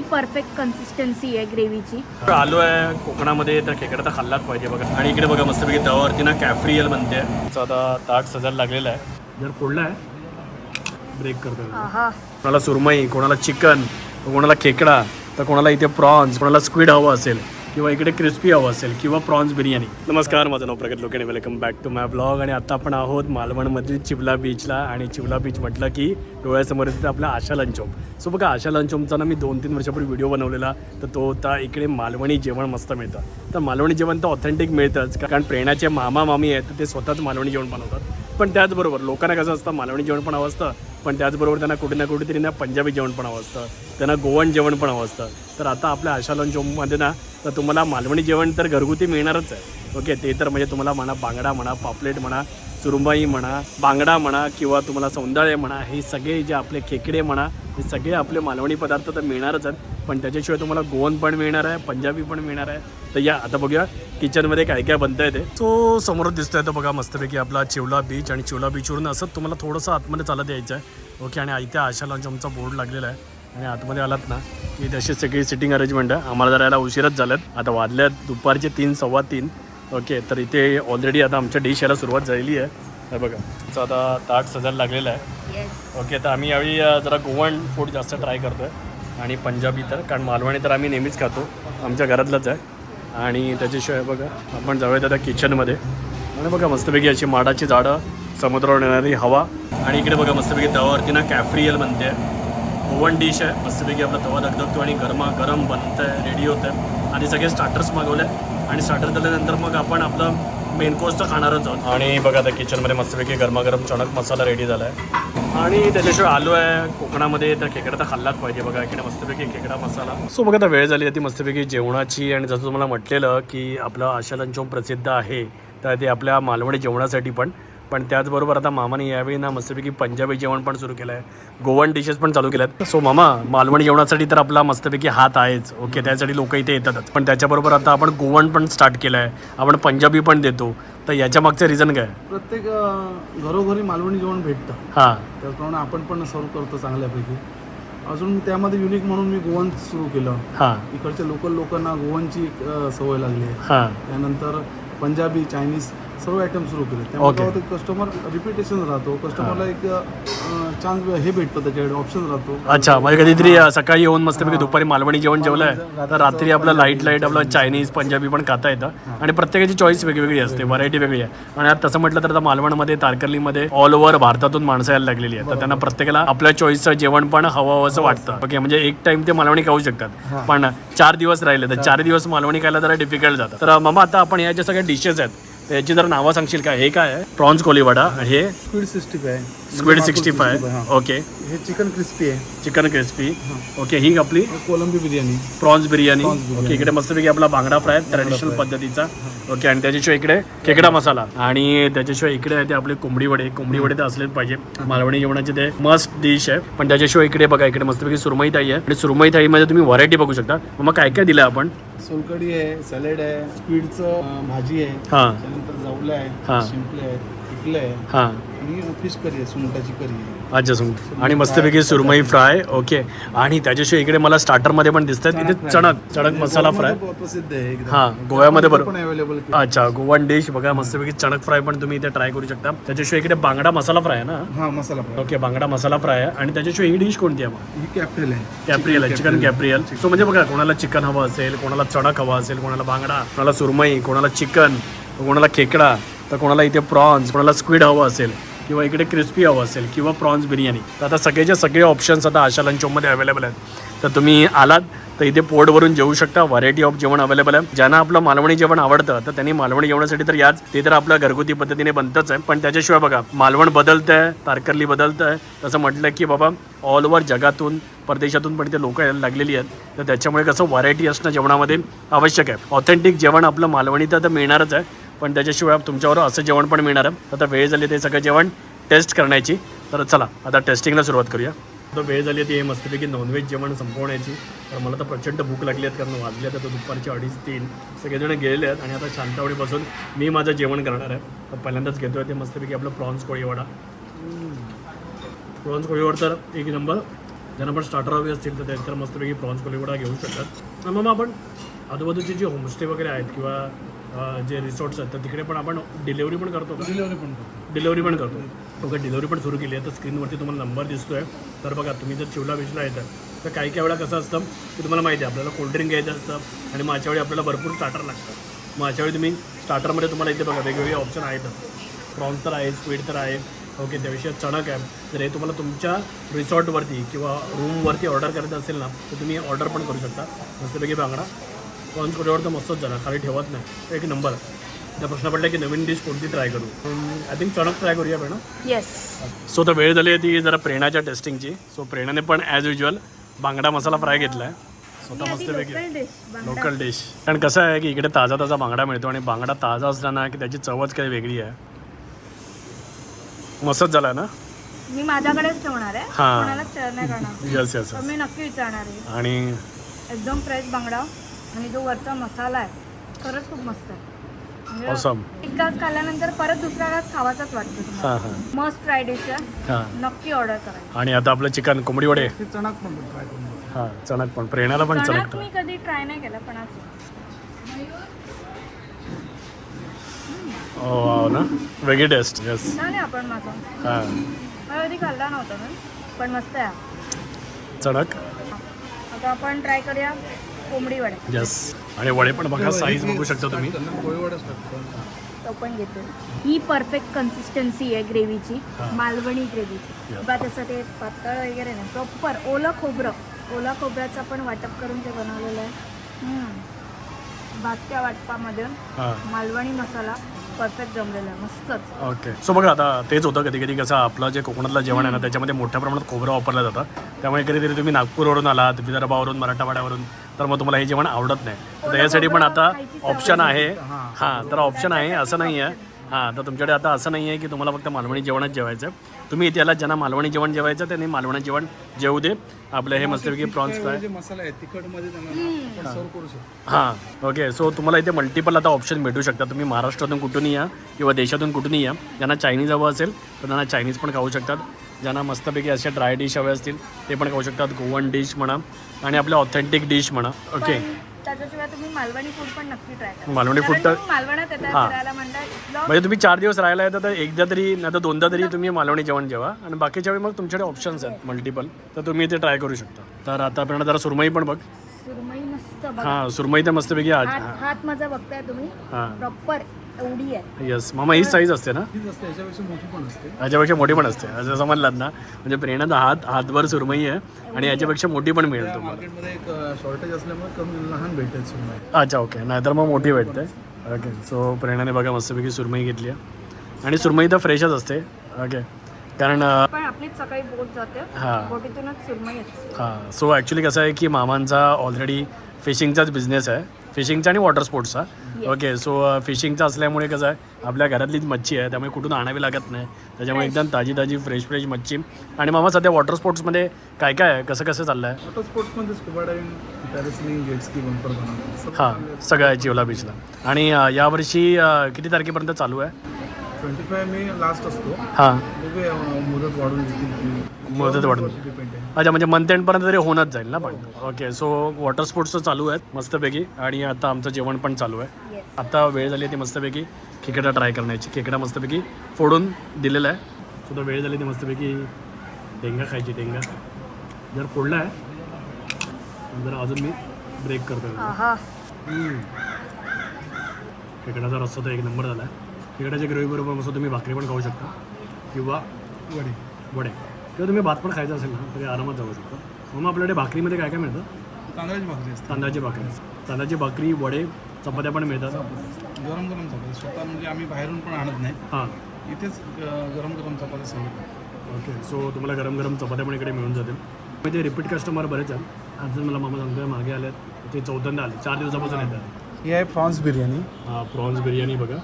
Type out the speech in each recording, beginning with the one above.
ही perfect consistency आहे ग्रेव्हीची आलो आहे कोकणामध्ये तर खेकडा तर खाल्लाच पाहिजे बघा. आणि इकडे बघा मस्तपैकी तवावरती ना कॅफ्रियल बनते. त्याचं आता ताट सजायला लागलेलं आहे. जर फोडला आहे ब्रेक करतो कोणाला सुरमई कोणाला चिकन कोणाला खेकडा तर कोणाला इथे प्रॉन्स कोणाला स्क्विड हवं असेल. किंवा इकडे क्रिस्पी हवं असेल किंवा प्रॉन्स बिर्याणी. नमस्कार माझं नाव Pragat Lokene. Welcome back to my blog आणि आता आपण आहोत मालवणमधील चिवला बीचला आणि चिवला बीच म्हटलं की डोळ्यासमोर येते आपला आशा लंचोम सो बघा आशा लंचोमचा ना मी दोन तीन वर्षापूर्वी व्हिडिओ बनवलेला. तर तो होता इकडे मालवणी जेवण मस्त मिळतं. तर मालवणी जेवण तर ऑथेंटिक मिळतंच. कारण प्रेरणाचे मामा मामी आहेत तर ते स्वतःच मालवणी जेवण बनवतात. पण त्याचबरोबर लोकांना कसं असतं मालवणी जेवण पण हवं असतं. पण त्याचबरोबर त्यांना कुठे ना कुठेतरी ना पंजाबी जेवण पण हवं असतं त्यांना गोवन जेवण पण हवं असतं. तर आता आपल्या आशा लंचोममध्ये ना तर तुम्हाला मालवणी जेवण तर घरगुती मिळणारच आहे. ओके ते तर म्हणजे तुम्हाला म्हणा बांगडा म्हणा पापलेट म्हणा चुरुंबाई म्हणा बांगडा म्हणा किंवा तुम्हाला सौंदाळे म्हणा हे सगळे जे आपले खेकडे म्हणा हे सगळे आपले मालवणी पदार्थ तर मिळणारच आहेत. पण त्याच्याशिवाय तुम्हाला गोवन पण मिळणार आहे पंजाबी पण मिळणार आहे. तर या आता बघूया किचनमध्ये काय काय बनता आहे ते सो समोर दिसतोय तो बघा मस्तपैकी आपला चिवला बीच आणि चिवला बीचवरून असंच तुम्हाला थोडंसं आतमध्ये चालत यायचं आहे. ओके आणि आयत्या आशा लॉन्च आमचा बोर्ड लागलेला आहे. आणि आतमध्ये आलात ना की तशी सगळी सिटिंग अरेंजमेंट आहे. आम्हाला जरा यायला उशीरच झाल्यात आता वाजल्यात दुपारचे तीन सव्वा तीन. ओके तर इथे ऑलरेडी आता आमच्या डिश यायला सुरुवात झालेली आहे. हे बघा तर आता ताट सजायला लागलेलं आहे. ओके तर आम्ही यावेळी जरा गोवन फूड जास्त ट्राय करतो आहे आणि पंजाबी तर कारण मालवणी तर आम्ही नेहमीच खातो. आमच्या घरातलंच आहे. आणि त्याच्याशिवाय बघा आपण जाऊयात आता किचनमध्ये आणि बघा मस्तपैकी अशी माडाची झाडं समुद्रावर येणारी हवा. आणि इकडे बघा मस्तपैकी तवावरती ना कॅफ्रियल बनते. ओवन डिश आहे. मस्तपैकी आपला तवा धगधगतो आणि गरमा गरम बनतं आहे रेडी होतं आहे आणि सगळे स्टार्टर्स मागवले आणि स्टार्टर झाल्यानंतर मग आपण आपलं मेन कोर्स तर खाणारच आहोत. आणि बघा आता किचनमध्ये मस्तपैकी गरमागरम चणक मसाला रेडी झाला आहे आणि त्याच्याशिवाय आलो आहे कोकणामध्ये तर खेकडा तर खाल्लाच पाहिजे बघा इकडे मस्तपैकी खेकडा मसाला. सो बघा आता वेळ झाली आहे ती मस्तपैकी जेवणाची आणि जसं तुम्हाला म्हटलेलं की आपलं आशा लंचोम प्रसिद्ध आहे तर ते आपल्या मालवणी जेवणासाठी पण. पण त्याचबरोबर आता मामाने यावेळी ना मस्तपैकी पंजाबी जेवण पण सुरू केलं आहे गोवन डिशेस पण चालू केल्या आहेत सो मामा मालवणी जेवणासाठी तर आपला मस्तपैकी हात आहेच. ओके त्यासाठी लोक इथे येतातच. पण त्याच्याबरोबर आता आपण गोवन पण स्टार्ट केलं आहे आपण पंजाबी पण देतो. तर याच्या मागचं रिझन काय? प्रत्येक घरोघरी मालवणी जेवण भेटतं. हां. त्याप्रमाणे आपण पण सर्व करतो चांगल्यापैकी. अजून त्यामध्ये युनिक म्हणून मी गोवन सुरू केलं. हां. इकडच्या लोकल लोकांना गोवनची सवय लागली आहे. हां. त्यानंतर पंजाबी चायनीज सर्व आयटम सुरू केले. त्यामुळे कस्टमर रिपिटेशन राहतो. कस्टमरला एक चान्स हे भेटतो त्याच्याकडे ऑप्शन राहतो. अच्छा म्हणजे कधीतरी सकाळी येऊन मस्तपैकी दुपारी मालवणी जेवण जेवलंय तर रात्री आपलं लाइट लाइट आपलं चायनीज पंजाबी पण खाता येतं. आणि प्रत्येकाची चॉईस वेगवेगळी असते व्हरायटी वेगळी आहे. आणि आता तसं म्हटलं तर आता मालवणमध्ये तारकर्लीमध्ये ऑल ओव्हर भारतातून माणसं यायला लागलेली आहे तर त्यांना प्रत्येकाला आपल्या चॉईसचं जेवण पण हवं असं वाटतं. ओके म्हणजे एक टाइम ते मालवणी खाऊ शकतात. पण चार दिवस राहिले तर चार दिवस. मालवणी खायला जरा डिफिकल्ट जातं. तर मामा आता आपण या ज्या सगळ्या डिशेस आहेत याची जर नावं सांगशील का? हे काय आहे? प्रॉन्स कोलीवाडा हे squid sixty five. Squid sixty five. Okay. हे चिकन क्रिस्पी आहे. Chicken crispy. ओके ही आपली. कोलंबी बिर्याणी. प्रॉन्स बिर्याणी. ओके इकडे मस्तपैकी आपला बांगडा फ्राय ट्रॅडिशनल पद्धतीचा. ओके आणि त्याच्याशिवाय इकडे खेकडा मसाला. आणि त्याच्याशिवाय इकडे आहे ते आपले कोंबडी वडे. कोंबडी वडे तर असलेच पाहिजे. मालवणी जेवणाचे ते मस्ट डिश आहे. पण त्याच्याशिवाय इकडे बघा इकडे मस्तपैकी सुरमई थाळी आहे. आणि सुरमई थाळीमध्ये तुम्ही व्हरायटी बघू शकता. मग काय काय दिलं आपण? सोलकडी आहे सॅलेड आहे स्क्विडचं भाजी आहे. हां. त्यानंतर जवलं हा. आहे शिंपले आहे आहे हां. आणि फिश करी आहे सुंगटाची करी आहे. अच्छा सुंग आणि मस्तपैकी सुरमई फ्राय ओके. आणि त्याच्याशिवाय इकडे मला स्टार्टरमध्ये पण दिसतात इथे चणक चणक मसाला फ्राय. प्रसिद्ध आहे एकदम. हां गोव्यामध्ये बरोबर अवेलेबल अच्छा गोवन डिश बघा मस्तपैकी चणक फ्राय पण तुम्ही इथे ट्राय करू शकता. त्याच्याशिवाय इकडे बांगडा मसाला फ्राय आहे ना? हा मसाला ओके बांगडा मसाला फ्राय आहे. आणि त्याच्याशिवाय ही डिश कोणती आहे मग? ही कॅप्टेल आहे. कॅप्रियल आहे चिकन कॅप्रियल सो म्हणजे बघा कोणाला चिकन हवं असेल कोणाला चणक हवा असेल कोणाला बांगडा कोणाला सुरमई कोणाला चिकन कोणाला खेकडा तर कोणाला इथे प्रॉन्स कोणाला स्क्विड हवं असेल. किंवा इकडे क्रिस्पी हवं असेल किंवा प्रॉन्स बिर्याणी. तर आता सगळेच्या सगळे ऑप्शन्स आता आशा लंचोमध्ये अवेलेबल आहेत. तर तुम्ही आलात तर इथे पोर्टवरून जेवू शकता. व्हरायटी ऑफ जेवण अवेलेबल आहे. ज्यांना आपलं मालवणी जेवण आवडतं तर त्यांनी मालवणी जेवणासाठी तर याच. ते तर आपल्या घरगुती पद्धतीने बनतच आहे. पण त्याच्याशिवाय बघा मालवण बदलतं आहे तारकर्ली बदलतं आहे तसं म्हटलं की बाबा ऑल ओव्हर जगातून परदेशातून पण इथे लोक यायला लागलेली आहेत. तर त्याच्यामुळे कसं व्हरायटी असणं जेवणामध्ये आवश्यक आहे. ऑथेंटिक जेवण आपलं मालवणी तर मिळणारच आहे. पण त्याच्याशिवाय तुमच्यावर असं जेवण पण मिळणार आहे. आता वेळ झाली ते सगळं जेवण. टेस्ट करण्याची. तर चला आता टेस्टिंगला सुरुवात करूया. तर वेळ झाली ती मस्तपैकी नॉनव्हेज जेवण संपवण्याची. तर मला तर प्रचंड भूक लागली आहेत कारण वाजले आता दुपारचे अडीच तीन. सगळेजण गेलेले आहेत आणि आता शांतावडी बसून मी माझं जेवण करणार आहे. तर पहिल्यांदाच घेतो आहे ते मस्तपैकी आपलं प्रॉन्स कोळीवाडा. प्रॉन्स कोळीवाड तर एक नंबर. ज्यांना आपण स्टार्टर हवी असतील तर त्यांतर मस्तपैकी प्रॉन्स कोळीवाडा घेऊ शकतात. मग आपण आजूबाजूचे जे होमस्टे वगैरे आहेत किंवा जे रिसॉर्ट्स आहेत तर तिकडे पण आपण डिलेवरी पण करतो का? डिलिव्हरी पण करतो. डिलेवरी पण करतो. ओके डिलेवरी पण सुरू केली आहे. तर स्क्रीनवरती तुम्हाला नंबर दिसतोय. तर बघा तुम्ही जर चिवला बीचला येतात तर काही काही वेळा कसं असतं की तुम्हाला माहिती आहे. आपल्याला कोल्ड्रिंक घ्यायचं असतं आणि मग अशा वेळी आपल्याला भरपूर स्टार्टर लागतं मग अशा वेळी तुम्ही स्टार्टरमध्ये तुम्हाला इथे बघा वेगवेगळे ऑप्शन आहेत. प्रॉन्स तर आहे स्वीट तर आहे. ओके त्याविषयी चणक आहे. जर हे तुम्हाला तुमच्या रिसॉर्टवरती किंवा रूमवरती ऑर्डर करायचं असेल ना तर तुम्ही ऑर्डर पण करू शकता. मस्तपैकी बांगडा प्रॉन्स कोल्ड्रिंक तर मस्तच झाला खाली ठेवत नाही. एक नंबर. त्या प्रश्न पडला की नवीन डिश कोणती ट्राय करू? आय थिंक चणक ट्राय करूया पण येस सो तर वेळ झाली आहे ती जरा प्रेरणाच्या टेस्टिंगची सो प्रेरणाने पण ॲज युजल बांगडा मसाला फ्राय घेतला आहे स्वतः मस्तपैकी लोकल डिश लोकल डिश कारण कसं आहे की इकडे ताजा ताजा बांगडा मिळतो आणि बांगडा ताजा असला ना की त्याची चवच काही वेगळी आहे. मस्तच झाला ना? मी माझ्याकडेच ठेवणार आहे. हा. यस यस मी नक्की विचारणार आहे. आणि एकदम फ्रेश बांगडा. आणि जो वरचा मसाला आहे खरंच खूप मस्त आहे. म्हणजे Awesome. एक घास खाल्ल्यानंतर परत दुसरा घास खावाचाच वाटतो तुम्हाला. हां हां. मस्त फ्राय डिश आहे. हां. नक्की ऑर्डर करायची आणि आता आपलं चिकन कोंबडी वडे. ते चणाक पण ट्राय करून बघतो. हां चणक पण. प्रेरणाला पण चणक चणक मी कधी ट्राय नाही केलं पण आज. हो ना? वेगळी टेस्ट यस छान आहे आपण माझा. हां. मला कधी खाल्ला नव्हता पण मस्त आहे. चणक? आता आपण ट्राय करूया. कोंबडी वडे. यस आणि वडे पण बघा साईज बघू शकता तुम्ही. तो पण घेतो. ही परफेक्ट कन्सिस्टन्सी आहे ग्रेव्हीची. मालवणी ग्रेव्हीची. बा तसं ते पातळ वगैरे नाही प्रॉपर ओलं खोबरं. ओला खोबऱ्याचं पण वाटप करून ते बनवलेलं आहे. भाजक्या वाटपामध्ये हां. मालवणी मसाला परफेक्ट जमलेला आहे मस्तच. ओके सो बघा आता तेच होतं कधी कधी कसं आपलं जे कोकणातलं जेवण आहे ना त्याच्यामध्ये मोठ्या प्रमाणात खोबरं वापरलं जातं. त्यामुळे कधीतरी तुम्ही नागपूरवरून आलात विदर्भावरून मराठवाड्यावरून तर मग तुम्हाला हे जेवण आवडत नाही. तर यासाठी पण आता ऑप्शन आहे. हां. तर ऑप्शन आहे असं नाही आहे हां तर तुमच्याकडे आता असं नाही आहे की तुम्हाला फक्त मालवणी जेवणच जेवायचं आहे. तुम्ही इथे आलात ज्यांना मालवणी जेवण जेवायचं त्यांनी मालवणी जेवण जेवू दे. आपलं हे मस्तपैकी प्रॉन्स फ्राय. मसाला आहे शकतो. हां ओके. सो तुम्हाला इथे मल्टिपल आता ऑप्शन भेटू शकतात. तुम्ही महाराष्ट्रातून कुठूनही या किंवा देशातून कुठूनही या. ज्यांना चायनीज हवं असेल तर त्यांना चायनीज पण खाऊ शकतात. ज्यांना मस्तपैकी अशा ड्राय डिश हवे असतील ते पण खाऊ शकतात. गोवन डिश म्हणा आणि आपल्या ऑथेंटिक डिश म्हणा. ओके त्याच्याशिवाय तुम्ही मालवणी फूड पण नक्की ट्राय करा. मालवणी कारण फूड तर तुम्ही मालवणात येतात हां. फिरायला म्हणतात म्हणजे तुम्ही चार दिवस राहायला येतात तर एकदा तरी नाही तर दोनदा तरी तुम्ही मालवणी जेवण जेवा. आणि बाकीच्या वेळी मग तुमच्याकडे ऑप्शन्स आहेत मल्टिपल तर तुम्ही इथे ट्राय करू शकता. तर आता आपण जरा सुरमई पण बघ. सुरमई मस्त बघा. हां सुरमई तर मस्तपैकी आज हात हात माझा बघताय तुम्ही. हां. प्रॉपर एवढी आहे. येस मामा ही साईज असते ना? असते याच्यापेक्षा मोठी पण असते. याच्यापेक्षा मोठी पण असते. असं समजलात ना? म्हणजे प्रेरणाचा हात हातभर सुरमई आहे आणि याच्यापेक्षा मोठी पण मिळेल त्या तुम्हाला. मार्केटमध्ये एक शॉर्टेज असल्यामुळे कमी लहान भेटेल सुरमई. अच्छा ओके नाहीतर मग मोठी भेटते. ओके सो प्रेरणाने बघा मस्तपैकी सुरमई घेतली आहे. आणि सुरमई तर फ्रेशच असते. ओके कारण अं, पण आपलीच सकाळी बोट जाते. हां. बोटीतूनच सुरमई येते. हां. सो ॲक्च्युली कसं आहे की मामांचा ऑलरेडी फिशिंगचाच बिझनेस आहे. फिशिंगचा आणि वॉटर स्पोर्ट्सचा ओके सो फिशिंगचा असल्यामुळे कसं आहे आपल्या घरातलीच मच्छी आहे त्यामुळे कुठून आणावी लागत नाही. त्याच्यामुळे एकदम ताजी ताजी फ्रेश फ्रेश मच्छी. आणि मामा सध्या वॉटर स्पोर्ट्समध्ये काय काय आहे? कसं कसं चाललं आहे वॉटर स्पोर्ट्समध्ये scuba diving parasailing jet ski bumper बनवतो हां सगळं आहे जिवला बीचला आणि यावर्षी किती तारखेपर्यंत चालू आहे? ट्वेंटी फाय मे लास्ट असतो. हां. बघूया अं, मुदत वाढून देतील मुदत वाढून. आहे. अच्छा म्हणजे मंथ एंडपर्यंत तरी होणच जाईल ना पण? ओके सो वॉटर स्पोर्ट्सचं चालू आहेत मस्तपैकी. आणि आता आमचं जेवण पण चालू आहे. येस आता वेळ झाली आहे ती मस्तपैकी खेकडा ट्राय करण्याची. खेकडा मस्तपैकी फोडून दिलेला आहे. सो तो वेळ झाली ती मस्तपैकी डेंगा खायची डेंगा जर फोडला आहे जर अजून मी ब्रेक करतो हा खेकड्याचा रस्सा तर एक नंबर झाला आहे. खेकड्याच्या ग्रेव्हीबरोबर मस्त तुम्ही भाकरी पण खाऊ शकता किंवा वडी. वडे. किंवा तुम्ही भात पण खायचा असेल ना तरी आरामात जाऊ शकता. मग आपल्याकडे भाकरीमध्ये काय काय मिळतं? तांदळाची भाकरी असते. तांदळाची भाकरी. तांदळाची भाकरी वडे चपात्या पण मिळतात. गरम गरम चपाती. स्वतः म्हणजे आम्ही बाहेरून पण आणत नाही. हां. इथेच गरम गरम चपाती सांगतो ओके. सो तुम्हाला गरम गरम चपात्या पण इकडे मिळून जातील. म्हणजे रिपीट कस्टमर बरेच आहेत. आज मला मामा सांगतोय मागे आलेत. ते चौथ्यांदा आले. चार दिवसापासून येतात. ही आहे प्रॉन्स बिर्याणी. हा प्रॉन्स बिर्याणी बघा.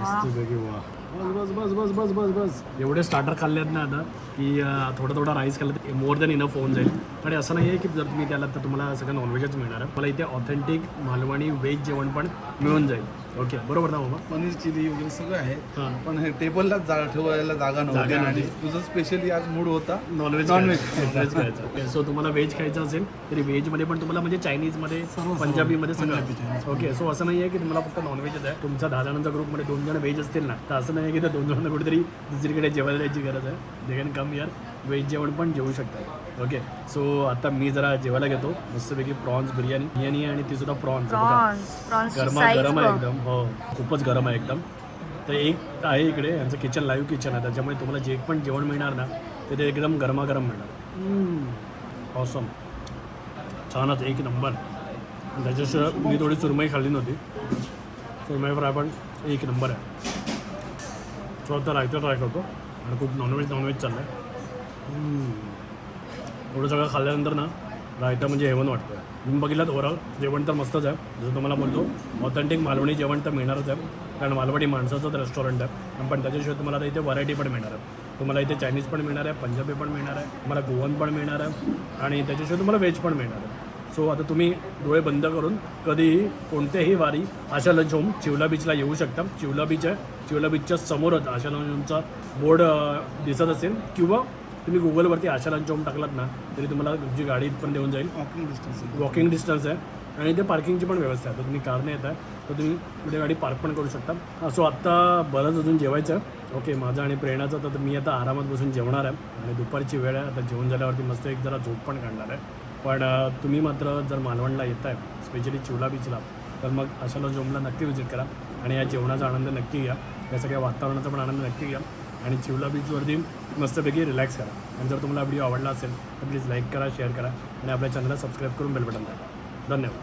मस्तपैकी वा बस बस बस बस बस बस बस. एवढे स्टार्टर खाल्ले आहेत ना आता की अं, थोडा थोडा राईस खाल्लं मोर दॅन इनफ होऊन जाईल. आणि असं नाही आहे की जर तुम्ही त्याला तर तुम्हाला सगळं नॉनव्हेजच मिळणार आहे. मला इथे ऑथेंटिक मालवणी व्हेज जेवण पण मिळून जाईल. ओके बरोबर ना बाबा? पनीर चिली वगैरे सगळं आहे. हां. पण हे टेबलला जागा ठेवायला जागा नव्हती. आणि. तुझं स्पेशली आज मूड होता नॉनव्हेज नॉनव्हेज नॉनव्हेज खायचं. सो तुम्हाला व्हेज खायचं असेल तरी व्हेजमध्ये पण तुम्हाला म्हणजे चायनीजमध्ये पंजाबीमध्ये सगळं. ओके सो असं नाही आहे की तुम्हाला फक्त नॉनव्हेजच आहे. तुमचा दहा जणांच्या ग्रुपमध्ये दोन जण व्हेज असतील ना तर असं नाही आहे की त्या दोन जणांना कुठेतरी दुसरीकडे जेवायला जायची गरज आहे. दे कॅन कम यार व्हेज जेवण पण जेवू शकतात. ओके सो आता मी जरा जेवायला घेतो. मस्तपैकी प्रॉन्स बिर्याणी बिर्याणी आणि ती सुद्धा प्रॉन्स गरमा गरम आहे एकदम हो खूपच गरम आहे एकदम. तर एक आहे इकडे यांचं किचन लाईव्ह किचन आहे. त्याच्यामुळे तुम्हाला जे पण जेवण मिळणार ना ते ते एकदम गरमागरम मिळणार. ऑसम छानच एक नंबर त्याच्याशिवाय मी थोडी सुरमई खाल्ली नव्हती. सुरमई फ्राय पण एक नंबर आहे. सो आता रायता ट्राय करतो. आणि खूप नॉनव्हेज नॉनव्हेज चाललं आहे एवढं सगळं खाल्ल्यानंतर ना रायता म्हणजे हेवन वाटतं तुम्ही बघितलं ओव्हरऑल जेवण तर मस्तच आहे जसं तुम्हाला बोलतो ऑथेंटिक मालवणी जेवण तर मिळणारच आहे कारण मालवणी माणसाचंच रेस्टॉरंट आहे. पण त्याच्याशिवाय तुम्हाला आता इथे व्हरायटी पण मिळणार आहे. तुम्हाला इथे चायनीज पण मिळणार आहे पंजाबी पण मिळणार आहे तुम्हाला गोवन पण मिळणार आहे आणि त्याच्याशिवाय तुम्हाला व्हेज पण मिळणार आहे. सो आता तुम्ही डोळे बंद करून कधीही कोणत्याही वारी आशा लंच होम चिवला बीचला येऊ शकता. चिवला बीच आहे चिवला बीचच्या समोरच आशा लंच होमचा बोर्ड दिसत असेल किंवा तुम्ही गुगलवरती आशा होम टाकलात ना तरी तुम्हाला तुमची गाडी पण देऊन जाईल. वॉकिंग डिस्टन्स वॉकिंग डिस्टन्स आहे. आणि इथे पार्किंगची पण व्यवस्था आहे. तर तुम्ही कारने येत आहे तर तुम्ही कुठे गाडी पार्क पण करू शकता. सो आत्ता बरंच अजून जेवायचं आहे. ओके माझं आणि प्रेरणाचं तर मी आता आरामात बसून जेवणार आहे. आणि दुपारची वेळ आहे. आता जेवण झाल्यावरती मस्त एक जरा झोप पण काढणार आहे. पण तुम्ही मात्र जर मालवणला येत आहे स्पेशली चिवला बीचला तर मग अशाला जोमला नक्की विजिट करा. आणि या जेवणाचा आनंद नक्की घ्या. या सगळ्या वातावरणाचा पण आनंद नक्की घ्या. आणि चिवला बीचवरती मस्तपैकी रिलॅक्स करा. आणि जर तुम्हाला व्हिडिओ आवडला असेल तर प्लीज लाईक करा शेअर करा आणि आपल्या चॅनलला सबस्क्राईब करून बेल बटन दाबा. धन्यवाद.